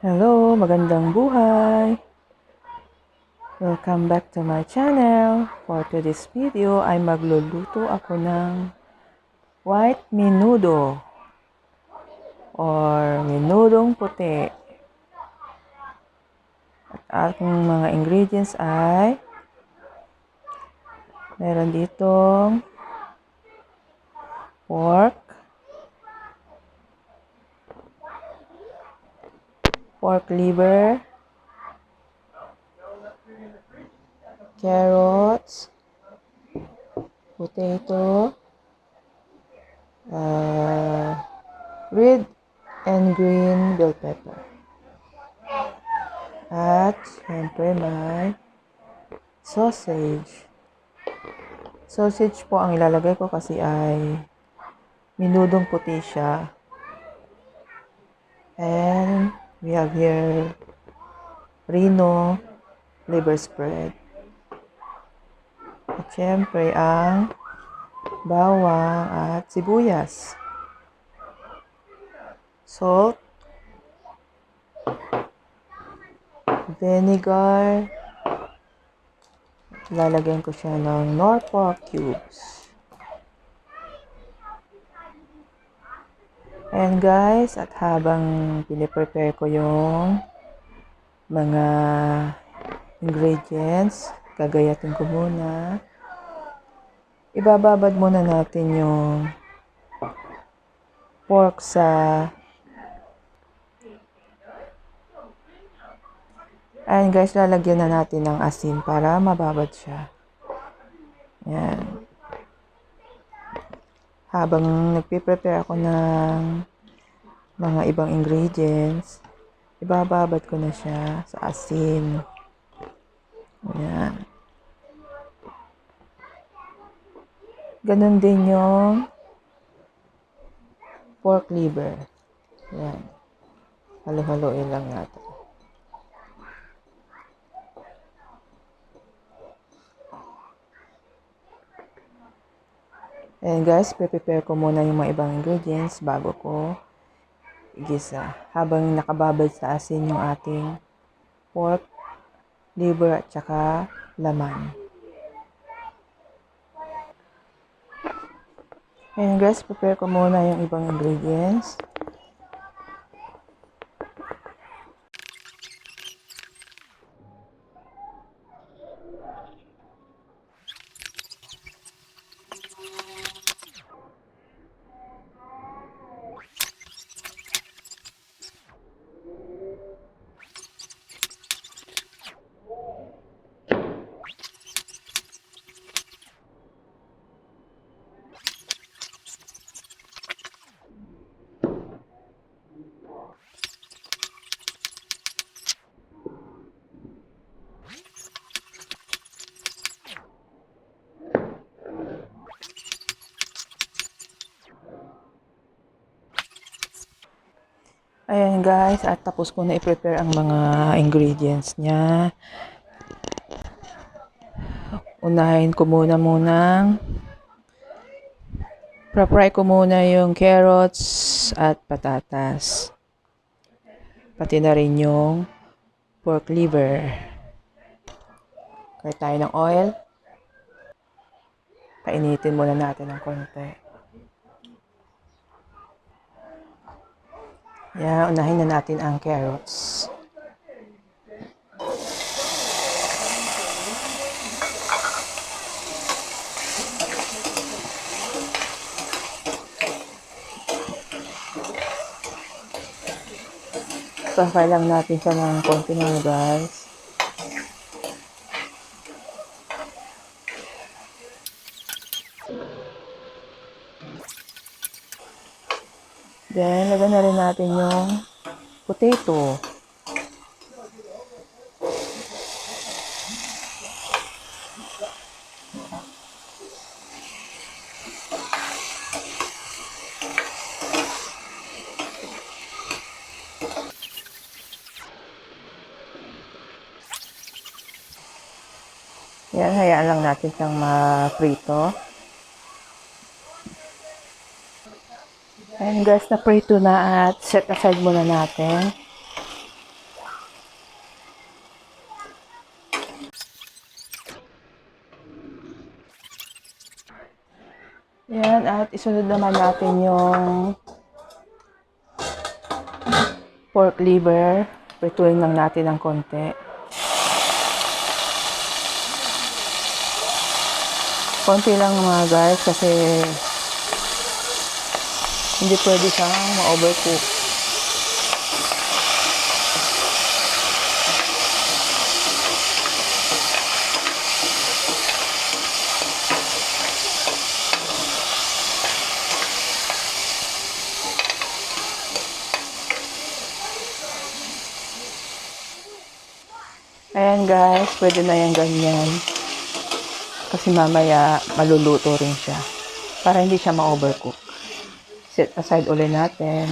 Hello, magandang buhay! Welcome back to my channel. For today's video ay magluluto ako ng white menudo or menudong puti. At aking mga ingredients ay meron ditong pork, pork liver, carrots, potato, uh, red and green bell pepper. At, syempre, may sausage. Sausage po ang ilalagay ko kasi ay minudong puti siya. And we have here Reno liver spread. At syempre ang bawang at sibuyas. Salt. Vinegar. Lalagyan ko siya ng Norfolk cubes. And guys, at habang piniprepare ko yung mga ingredients, gagayatin ko muna. Ibababad muna natin yung pork sa Ayan guys, lalagyan na natin ng asin para mababad siya. Yan. Habang nagpiprepare ako ng mga ibang ingredients, ibababad ko na siya sa asin. Yan. Ganon din yung pork liver. Yan. Halo-haloin lang natin. Ayan guys, prepare ko muna yung mga ibang ingredients bago ko igisa. Habang nakababad sa asin yung ating pork, liver at saka laman. Ayan guys, prepare ko muna yung ibang ingredients. Ayan guys, at tapos ko na i-prepare ang mga ingredients niya. Unahin ko muna munang Pra-fry ko muna yung carrots at patatas. Pati na rin yung pork liver. Kaya tayo ng oil. Painitin muna natin ng konti. Yan, unahin na natin ang carrots. Safay lang natin siya ng konti mga guys. Na rin natin yung potato. Yan, hayaan lang natin siyang ma-prito. Ayan guys, na-pray na at set aside muna natin. Ayan, at isunod naman natin yung pork liver. Prituin lang natin ng konti. Konti lang mga guys kasi hindi pwede siyang ma-overcook. Ayan guys, pwede na yan ganyan. Kasi mamaya maluluto rin siya. Para hindi siya ma-overcook. Set aside ulit natin.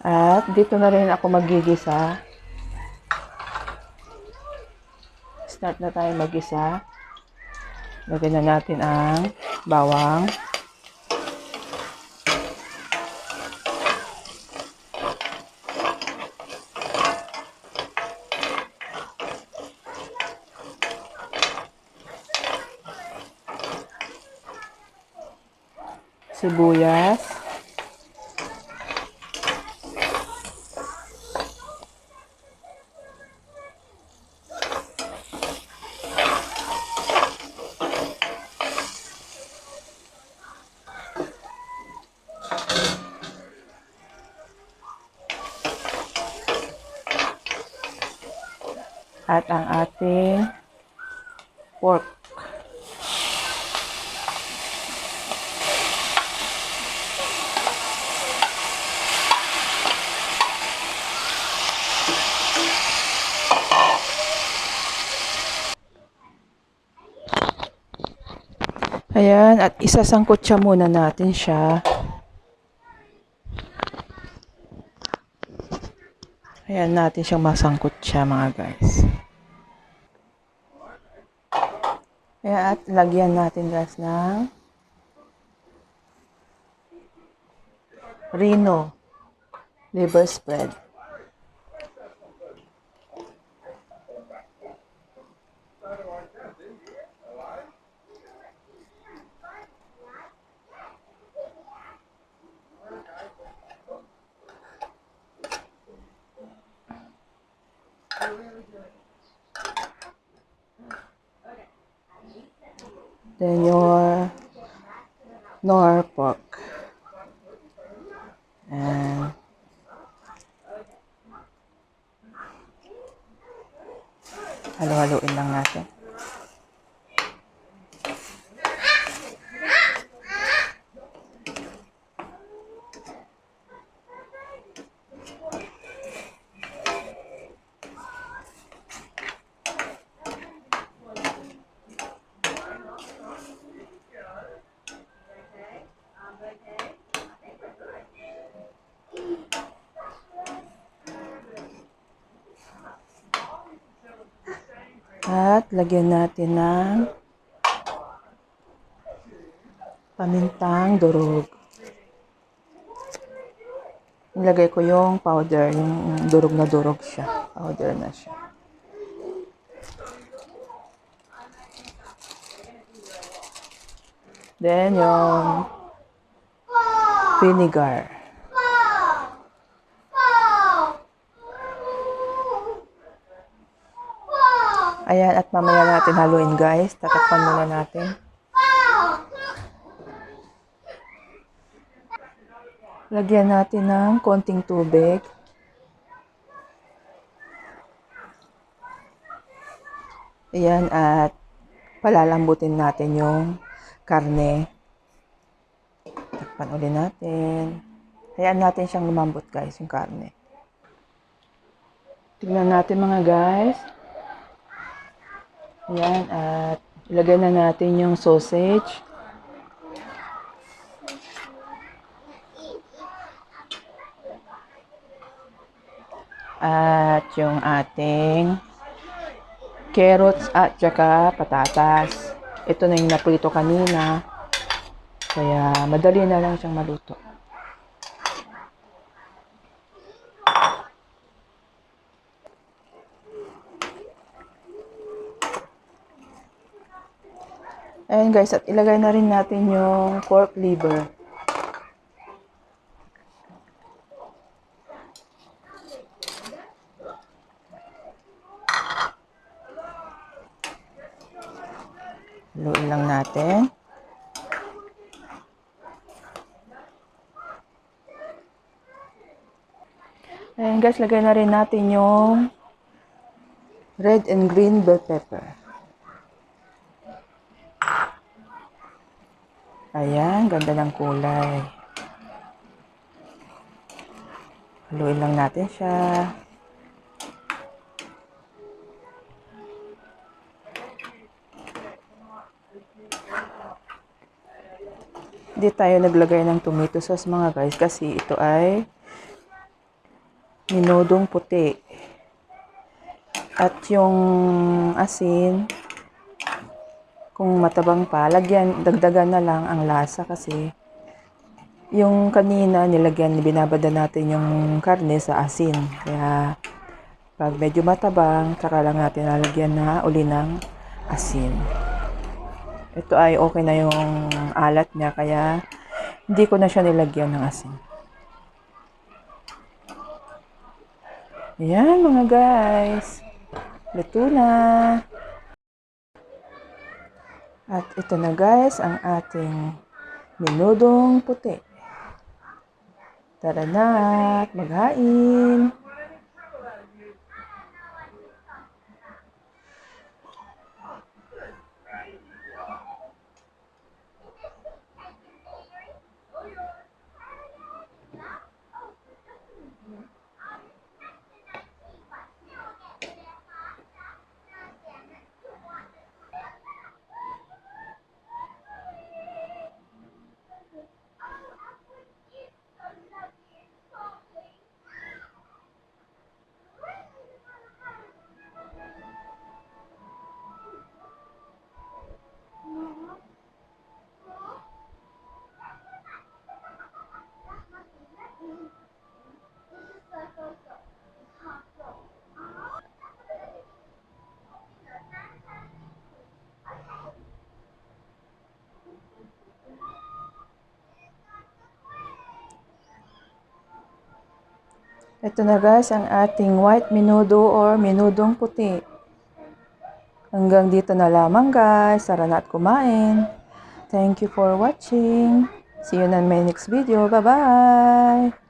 At dito na rin ako magigisa. Start na tayo magisa. Lagyan na natin ang bawang. Sibuyas. At ang ating pork. Ayan, at isasangkot siya muna natin siya. Ayan natin siyang masangkot siya mga guys. Ayan, at lagyan natin guys ng Rino liver spread. Then your Norfolk. And halo-haloin lang natin. At lagyan natin ng pamintang durog. Nilagay ko yung powder, yung durog na durog siya. Powder na siya. Then yung vinegar. Ayan, at mamaya natin haluin guys. Tatakpan muna natin. Lagyan natin ng konting tubig. Ayan, at palalambutin natin yung karne. Takpan ulit natin. Hayaan natin siyang lumambot guys, yung karne. Tignan natin mga guys. Ayan, at ilagay na natin yung sausage. At yung ating carrots at saka patatas. Ito na yung naprito kanina. Kaya madali na lang siyang maluto. Ayan guys, at ilagay na rin natin yung pork liver. Haluin lang natin. Ayan guys, lagay na rin natin yung red and green bell pepper. Ayan, ganda ng kulay. Haluin lang natin siya. Hindi tayo naglagay ng tomato sauce mga guys kasi ito ay minodong puti. At yung asin, kung matabang pa, lagyan, dagdagan na lang ang lasa kasi yung kanina nilagyan, binabada natin yung karne sa asin. Kaya pag medyo matabang, tsaka lang natin lalagyan na uli ng asin. Ito ay okay na yung alat niya kaya hindi ko na siya nilagyan ng asin. Ayan mga guys. Luto na. At ito na guys ang ating minudong puti. Tara na at maghain. Ito na guys ang ating white minudo or minudong puti. Hanggang dito na lamang guys. Tara na at kumain. Thank you for watching. See you in my next video. Bye-bye!